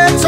It's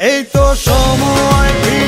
এই তো সময়